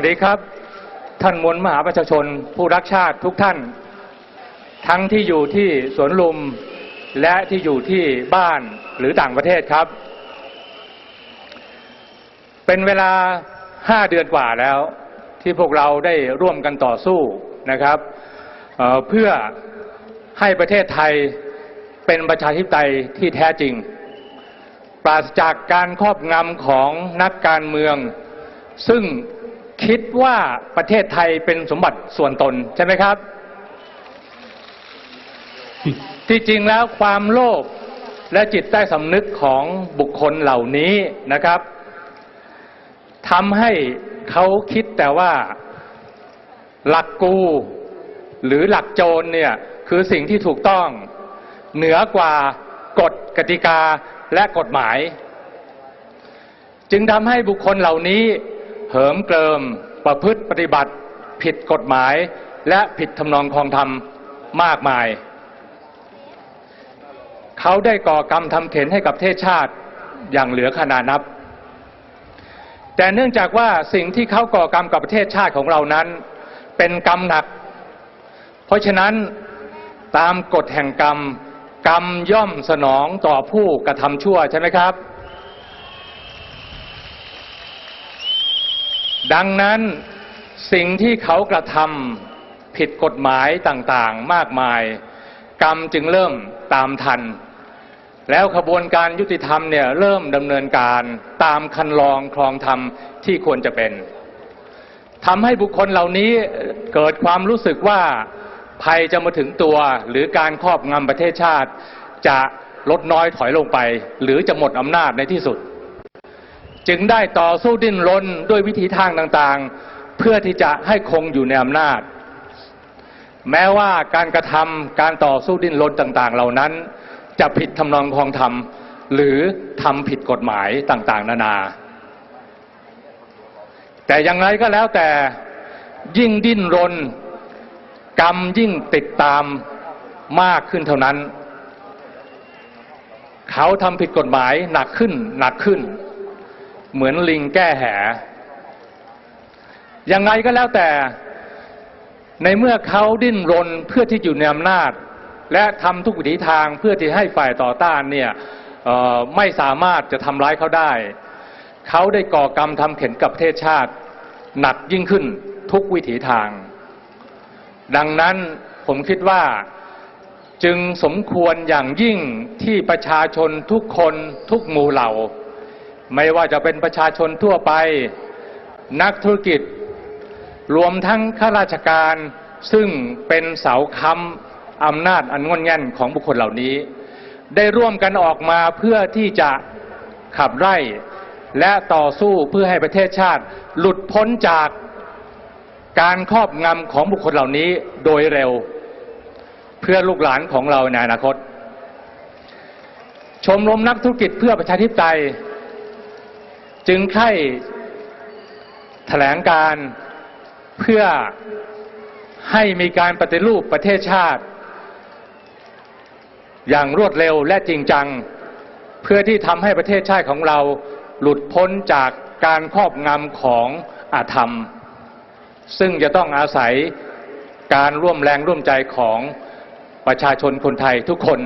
สวัสดีครับ ท่านมวลมหาประชาชน ผู้รักชาติทุกท่าน ทั้งที่อยู่ที่สวนลุมและที่อยู่ที่บ้านหรือต่างประเทศครับ เป็นเวลาห้าเดือนกว่าแล้ว ที่พวกเราได้ร่วมกันต่อสู้นะครับเเพื่อให้ประเทศไทยเป็นประชาธิปไตยที่แท้จริง ปราศจากการครอบงำของนักการเมือง ซึ่ง คิดว่าประเทศไทยเป็นสมบัติส่วนตนใช่ไหมครับ ที่จริงแล้วความโลภและจิตใต้สำนึกของบุคคลเหล่านี้นะครับทำให้เขาคิดแต่ว่าหลักกู หรือหลักโจรเนี่ยคือสิ่งที่ถูกต้องเหนือกว่ากฎกติกาและกฎหมาย จึงทำให้บุคคลเหล่านี้ เหิมเกริม ประพฤติปฏิบัติ ผิดกฎหมาย และผิดทำนองคลองธรรมมากมาย เขาได้ก่อกรรมทำเข็นให้กับประเทศชาติอย่างเหลือขนานับ แต่เนื่องจากว่าสิ่งที่เขาก่อกรรมกับประเทศชาติของเรานั้น เป็นกรรมหนัก เพราะฉะนั้นตามกฎแห่งกรรม กรรมย่อมสนองต่อผู้กระทำชั่วใช่ไหมครับ ดังนั้นสิ่งที่เขากระทำผิดกฎหมายต่างๆ มากมาย กรรมจึงเริ่มตามทัน แล้วขบวนการยุติธรรมเนี่ยเริ่มดำเนินการตามคันลองคลองธรรมที่ควรจะเป็นทำให้บุคคลเหล่านี้เกิดความรู้สึกว่าภัยจะมาถึงตัว หรือการครอบงำประเทศชาติ จะลดน้อยถอยลงไป หรือจะหมดอำนาจในที่สุด จึงได้ต่อสู้ดิ้นรนด้วยวิธีทางต่างๆ เพื่อที่จะให้คงอยู่ในอำนาจ แม้ว่าการกระทำการต่อสู้ดิ้นรนต่างๆ เหล่านั้น จะผิดทำนองคลองธรรม หรือทำผิดกฎหมายต่างๆ นานา แต่อย่างไรก็แล้วแต่ยิ่งดิ้นรน กรรมยิ่งติดตามมากขึ้นเท่านั้น เขาทำผิดกฎหมายหนักขึ้นหนักขึ้น เหมือนลิงแก้แหยังไงก็แล้วแต่ ในเมื่อเขาดิ้นรนเพื่อที่อยู่ในอำนาจ และทำทุกวิถีทางเพื่อที่ให้ฝ่ายต่อต้านเนี่ยไม่สามารถจะทำร้ายเขาได้ เขาได้ก่อกรรมทำเข็นกับประเทศชาติ หนักยิ่งขึ้นทุกวิถีทาง ดังนั้นผมคิดว่าจึงสมควรอย่างยิ่งที่ประชาชนทุกคนทุกหมู่เหล่า ไม่ว่าจะเป็นประชาชนทั่วไป นักธุรกิจ รวมทั้งข้าราชการ ซึ่งเป็นเสาค้ำอำนาจอันงอนแง่นของบุคคลเหล่านี้ ได้ร่วมกันออกมาเพื่อที่จะขับไล่และต่อสู้เพื่อให้ประเทศชาติหลุดพ้นจากการครอบงำของบุคคลเหล่านี้โดยเร็ว เพื่อลูกหลานของเราในอนาคต ชมรมนักธุรกิจเพื่อประชาธิปไตย จึงใคร่แถลงการเพื่อให้มีการปฏิรูปประเทศชาติ อย่างรวดเร็วและจริงจัง เพื่อที่ทำให้ประเทศชาติของเราหลุดพ้นจากการครอบงำของอาธรรม ซึ่งจะต้องอาศัยการร่วมแรงร่วมใจของประชาชนคนไทยทุกคน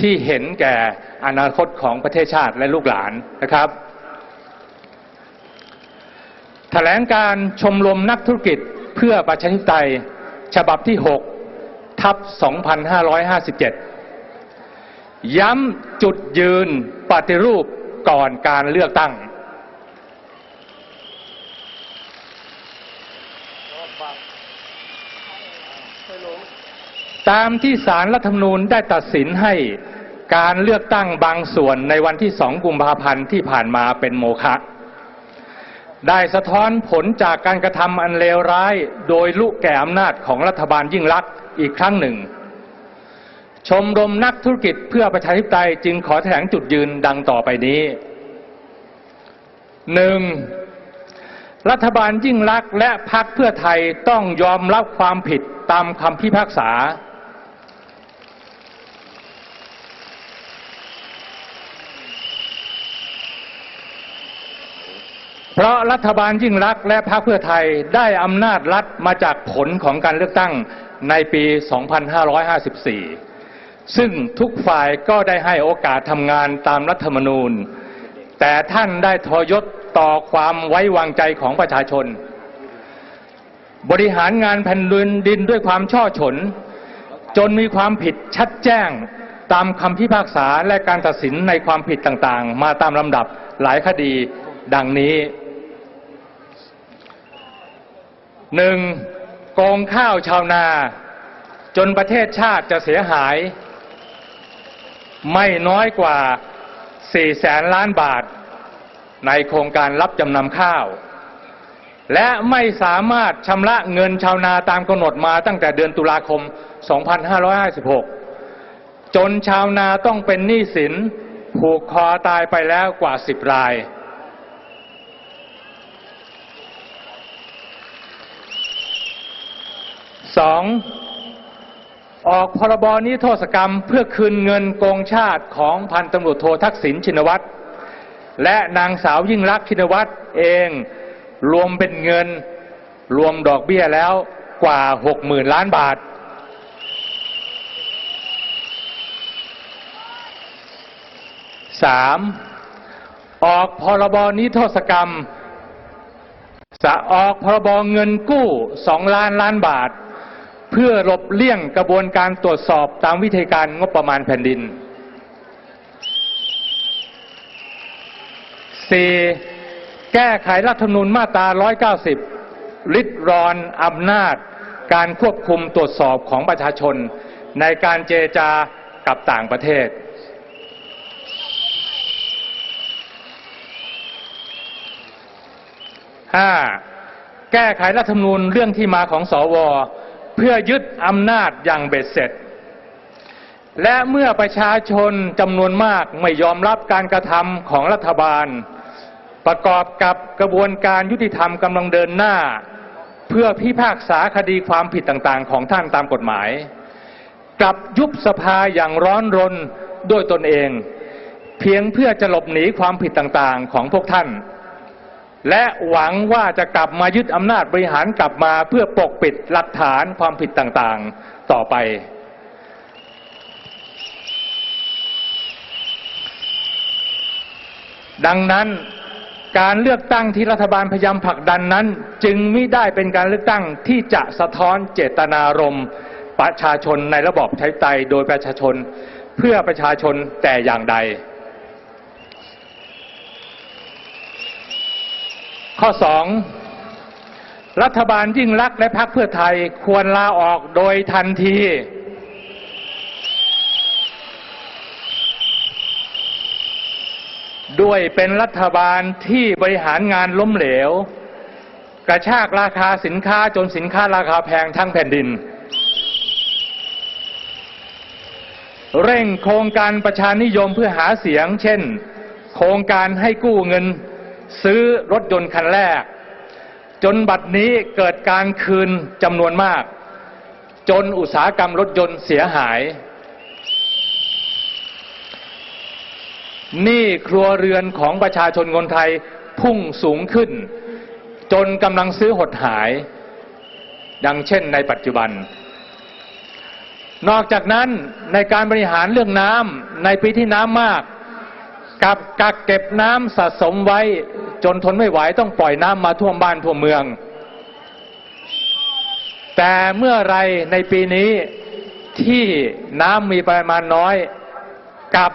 ที่เห็นแก่อนาคตของประเทศชาติและลูกหลานนะครับ แถลงการชมรมนักธุรกิจเพื่อประชาธิปไตย ฉบับที่ 6 ทับ 2557 ย้ำจุดยืนปฏิรูปก่อนการเลือกตั้ง ตามที่สารรัฐธรรมนูญได้ตัดสินให้การเลือกตั้งบางส่วนในวันที่ 2 กุมภาพันธ์ที่ผ่านมาเป็นโมฆะ ได้สะท้อนผลจากการกระทำอันเลวร้าย โดยลุแก่อำนาจของรัฐบาลยิ่งลักษณ์อีกครั้งหนึ่ง ชมรมนักธุรกิจเพื่อประชาธิปไตยจึงขอแถลงจุดยืนดังต่อไปนี้หนึ่งรัฐบาลยิ่งลักษณ์และพรรคเพื่อไทยต้องยอมรับความผิดตามคำพิพากษา เพราะรัฐบาลยิ่งรักและพรรคเพื่อไทยได้อำนาจรัฐมาจากผลของการเลือกตั้งในปี 2554 ซึ่งทุกฝ่ายก็ได้ให้โอกาสทำงานตามรัฐธรรมนูญ แต่ท่านได้ทรยศต่อความไว้วางใจของประชาชน บริหารงานแผ่นดินดินด้วยความช่อฉน จนมีความผิดชัดแจ้งตามคำพิพากษาและการตัดสินในความผิดต่างๆ มาตามลำดับหลายคดีดังนี้ หนึ่งโกงข้าวชาวนา จนประเทศชาติจะเสียหาย ไม่น้อยกว่า 4 แสนล้านบาท ในโครงการรับจำนำข้าว และไม่สามารถชำระเงินชาวนาตามกำหนดมาตั้งแต่เดือนตุลาคม 2556 จนชาวนาต้องเป็นหนี้สินผูกคอตายไปแล้วกว่า 10 ราย สองออกพรบนิรโทษกรรมเพื่อคืนเงินโกงชาติของพันตำรวจโททักษิณชินวัตร และนางสาวยิ่งรักชินวัตรเองรวมเป็นเงินรวมดอกเบี้ยแล้วกว่า60,000ล้านบาทสามออกพรบนิรโทษกรรมจะออกพรบเงินกู้สองล้านล้านบาท เพื่อหลบเลี่ยงกระบวนการตรวจสอบตามวิธีการงบประมาณแผ่นดิน 4. แก้ไขรัฐธรรมนูญมาตรา 190 ริดรอนอำนาจ การควบคุมตรวจสอบของประชาชน ในการเจรจากับต่างประเทศ 5. แก้ไขรัฐธรรมนูญเรื่องที่มาของสวเพื่อยึดอำนาจอย่างเบ็ดเสร็จ และเมื่อประชาชนจำนวนมากไม่ยอมรับการกระทำของรัฐบาล ประกอบกับกระบวนการยุติธรรมกำลังเดินหน้า เพื่อพิพากษาคดีความผิดต่างๆ ของท่านตามกฎหมาย กลับยุบสภาอย่างร้อนรนด้วยตนเอง เพียงเพื่อจะหลบหนีความผิดต่างๆ ของพวกท่าน และหวังว่าจะกลับมายึดอำนาจบริหารกลับมาเพื่อปกปิดหลักฐานความผิดต่างๆต่อไป ดังนั้นการเลือกตั้งที่รัฐบาลพยายามผลักดันนั้น จึงไม่ได้เป็นการเลือกตั้งที่จะสะท้อนเจตนารมณ์ประชาชนในระบอบประชาธิปไตยโดยประชาชนเพื่อประชาชนแต่อย่างใด ข้อ2รัฐบาลยิ่งรักและพรรคเพื่อไทยควรลาออกโดยทันที ด้วยเป็นรัฐบาลที่บริหารงานล้มเหลว กระชากราคาสินค้าจนสินค้าราคาแพงทั้งแผ่นดิน เร่งโครงการประชานิยมเพื่อหาเสียง เช่น โครงการให้กู้เงิน ซื้อรถยนต์คันแรก จนบัดนี้เกิดการคืนจำนวนมาก จนอุตสาหกรรมรถยนต์เสียหาย หนี้ครัวเรือนของประชาชนคนไทยพุ่งสูงขึ้น จนกำลังซื้อหดหาย ดังเช่นในปัจจุบันนอกจากนั้นในการบริหารเรื่องน้ำในปีที่น้ำมาก กับกักเก็บน้ำสะสมไว้จนทนไม่ไหวต้องปล่อยน้ำมาท่วมบ้านท่วมเมือง แต่เมื่อไรในปีนี้ที่น้ำมีปริมาณน้อยกับ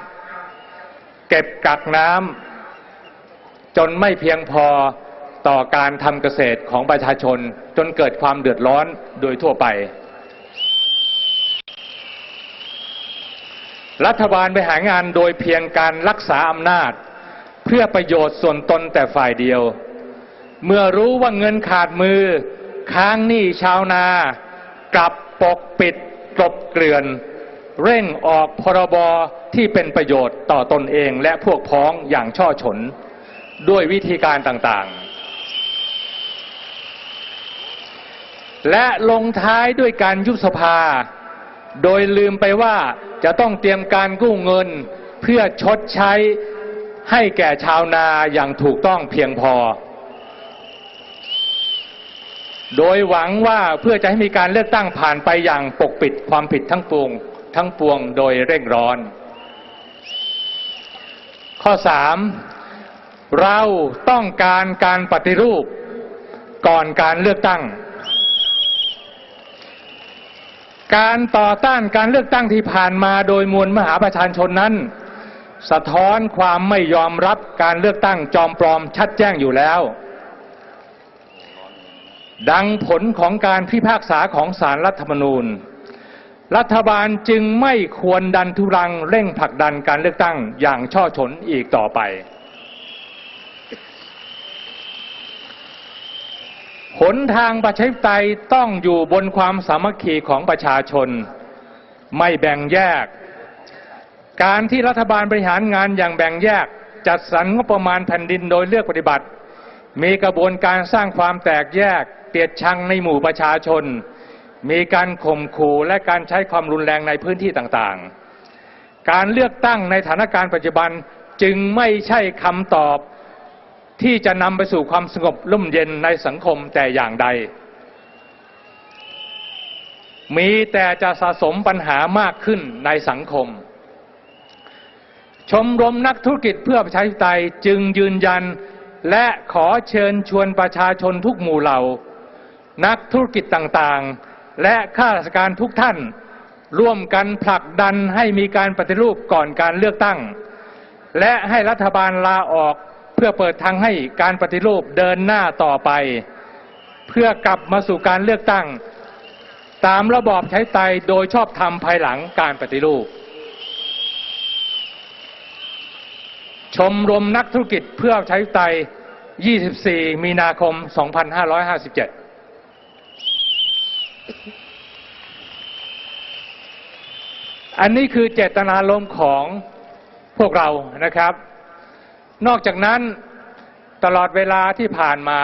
เก็บกักน้ำจนไม่เพียงพอต่อการทำเกษตรของประชาชนจนเกิดความเดือดร้อนโดยทั่วไป รัฐบาลไปหางานโดยเพียงการรักษาอำนาจ เพื่อประโยชน์ส่วนตนแต่ฝ่ายเดียว เมื่อรู้ว่าเงินขาดมือ ค้างหนี้ชาวนา กลับปกปิดกลบเกลื่อน เร่งออกพรบที่เป็นประโยชน์ต่อตนเองและพวกพ้องอย่างช่อฉน ด้วยวิธีการต่างๆ และลงท้ายด้วยการยุบสภา โดยลืมไปว่าจะต้องเตรียมการกู้เงิน เพื่อชดใช้ให้แก่ชาวนาอย่างถูกต้องเพียงพอ โดยหวังว่าเพื่อจะให้มีการเลือกตั้งผ่านไปอย่างปกปิดความผิดทั้งปวงทั้งปวงโดยเร่งร้อน ข้อ 3 เราต้องการการปฏิรูปก่อนการเลือกตั้ง การต่อต้านการเลือกตั้งที่ผ่านมาโดยมวลมหาประชาชนนั้น สะท้อนความไม่ยอมรับการเลือกตั้งจอมปลอมชัดแจ้งอยู่แล้ว ดังผลของการพิพากษาของศาลรัฐธรรมนูญ รัฐบาลจึงไม่ควรดันทุรังเร่งผลักดันการเลือกตั้งอย่างช่อฉนอีกต่อไป หนทางประชาธิปไตยต้องอยู่บนความสามัคคีของประชาชน ไม่แบ่งแยก การที่รัฐบาลบริหารงานอย่างแบ่งแยก จัดสรรงบประมาณแผ่นดินโดยเลือกปฏิบัติ มีกระบวนการสร้างความแตกแยก เกลียดชังในหมู่ประชาชน มีการข่มขู่และการใช้ความรุนแรงในพื้นที่ต่างๆ การเลือกตั้งในสถานการณ์ปัจจุบันจึงไม่ใช่คำตอบ ที่จะนำไปสู่ความสงบร่มเย็นในสังคมแต่อย่างใด มีแต่จะสะสมปัญหามากขึ้นในสังคม ชมรมนักธุรกิจเพื่อประชาธิปไตยจึงยืนยันและขอเชิญชวนประชาชนทุกหมู่เหล่า นักธุรกิจต่างๆ และข้าราชการทุกท่าน ร่วมกันผลักดันให้มีการปฏิรูปก่อนการเลือกตั้ง และให้รัฐบาลลาออก เพื่อเปิดทางให้การปฏิรูปเดินหน้าต่อไป เพื่อกลับมาสู่การเลือกตั้ง ตามระบอบใช้ไตโดยชอบธรรมภายหลังการปฏิรูป ชมรมนักธุรกิจเพื่อใช้ไต24 มีนาคม 2557อันนี้คือเจตนารมณ์ของพวกเรานะครับ นอกจากนั้นตลอดเวลาที่ผ่านมา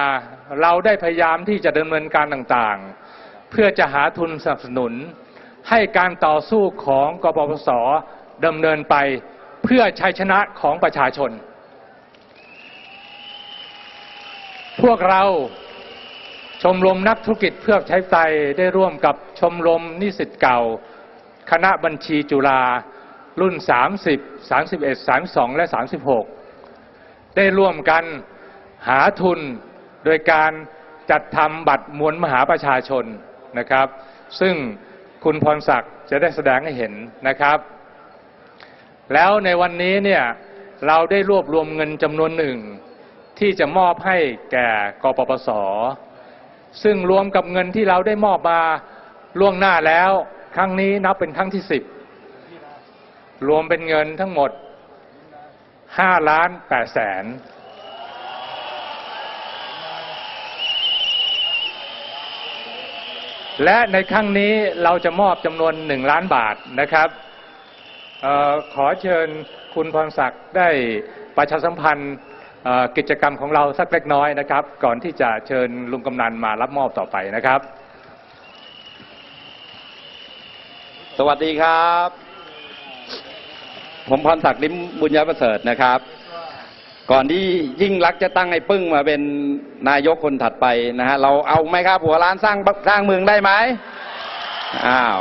เราได้พยายามที่จะดำเนินการต่างๆ เพื่อจะหาทุนสนับสนุน ให้การต่อสู้ของกปปสดำเนินไปเพื่อชัยชนะของประชาชน พวกเราชมรมนักธุรกิจเพื่อใช้ไตได้ร่วมกับชมรมนิสิตเก่า คณะบัญชีจุฬารุ่น 30 31 32 และ 36 ได้ร่วมกันหาทุนโดยการจัดทำบัตรมวลมหาประชาชนนะครับ ซึ่งคุณพรศักดิ์จะได้แสดงให้เห็นนะครับ แล้วในวันนี้เนี่ยเราได้รวบรวมเงินจำนวนหนึ่ง ที่จะมอบให้แก่กปปส ซึ่งรวมกับเงินที่เราได้มอบมาล่วงหน้าแล้ว ครั้งนี้นับเป็นครั้งที่สิบรวมเป็นเงินทั้งหมด 5ล้าน8แสนและในครั้งนี้เราจะมอบจำนวน1ล้านบาทนะครับออขอเชิญคุณพรศักดิ์ได้ประชาสัมพันธ์กิจกรรมของเราสักเล็กน้อยนะครับ ก่อนที่จะเชิญลุงกำนันมารับมอบต่อไปนะครับ สวัสดีครับ ผมพรศักดิ์ลิมบุญยประเสริฐนะครับ ก่อนที่ยิ่งรักษณ์จะตั้งไอ้ปึ้งมาเป็นนายกคนถัดไปนะฮะเราเอาไหมครับ หัวร้านสร้างสร้างเมืองได้ไหมอ้าว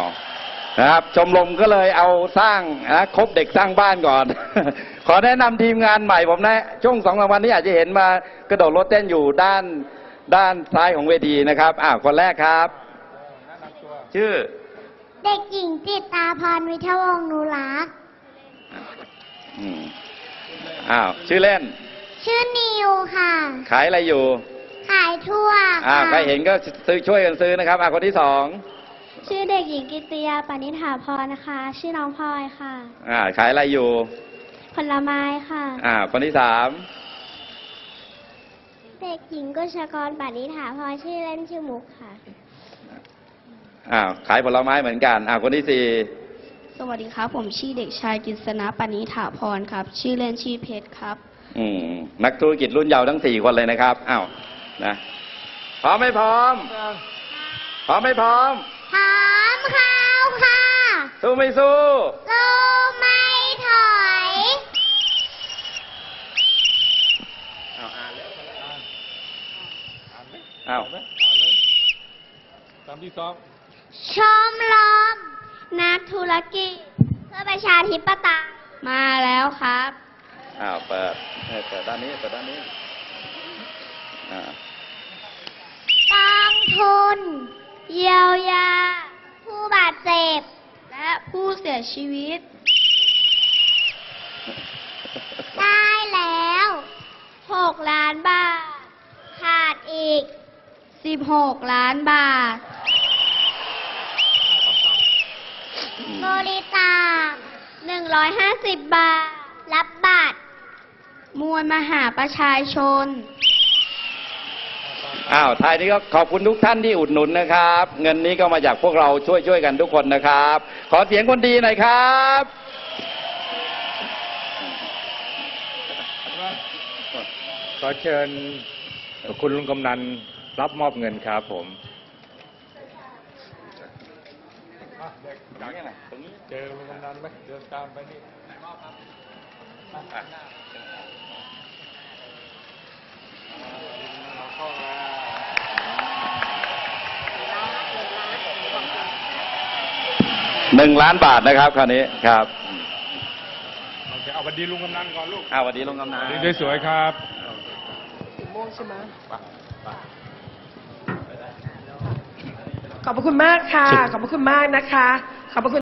นะครับชมรมก็เลยเอาสร้างนะครบเด็กสร้างบ้านก่อน ขอแนะนำทีมงานใหม่ผมนะช่วงสองสามวันนี้อาจจะเห็นมากระโดดรถเต้นอยู่ด้านด้านซ้ายของเวทีนะครับอ้าวคนแรกครับ ชื่อ เด็กหญิงจิตตาพรวิทยาวงศ์นุรักษ์ อืมอ้าวชื่อเล่น ชื่อนิวค่ะ ขายอะไรอยู่ ขายทั่วอ่าค่ะใครเห็นก็ซื้อช่วยกันซื้อนะครับอ่าคนที่สองชื่อเด็กหญิงกิตติยาปณิธาพรนะคะ ชื่อน้องพลอยค่ะ อ่าขายอะไรอยู่ ผลไม้ค่ะ อ่า คนที่สามเด็กหญิงกุชกรปณิธาพรชื่อเล่นชื่อมุกค่ะ อ่าขายผลไม้เหมือนกันอ่าคนที่สี่ สวัสดีครับ ผมชื่อเด็กชายกฤษณะปณิถาพรครับ ชื่อเล่นชื่อเพชรครับ อืมนักธุรกิจรุ่นเยาว์ทั้งสี่คนเลยนะครับ อ้าว นะ พร้อมไม่พร้อม พร้อมไม่พร้อม พร้อมค่ะค่ะสู้ไม่สู้ สู้ไม่ถอยอ้าวอ่านแล้วอ้าวลำที่สองชมรม นักธุรกิจ เพื่อประชาธิปไตยมาแล้วครับ อ้าวเปิดเออเปิดด้านนี้เปิดด้านนี้อ่ากองทุน เยียวยา ผู้บาดเจ็บ และผู้เสียชีวิต ได้แล้ว6ล้านบาท ขาดอีก16ล้านบาท บริจาค 150 บาท รับบัตรมวลมหาประชาชน อ้าวท้ายนี้ก็ขอบคุณทุกท่านที่อุดหนุนนะครับ เงินนี้ก็มาจากพวกเราช่วยช่วยๆกันทุกคนนะครับ ขอเสียงคนดีหน่อยครับ ขอเชิญคุณลุงกำนันรับมอบเงินครับผม เจอลุงกำนันไหมเดินตามไปนี่หนึ่งล้านบาทนะครับคราวนี้ครับโอเคเอาบัดดีลุงกำนันก่อนลูกอ้าวสวัสดีลุงกำนันดีสวยๆครับ ขอบพระคุณมากค่ะ ขอบพระคุณมากนะคะ ขอบพระคุณ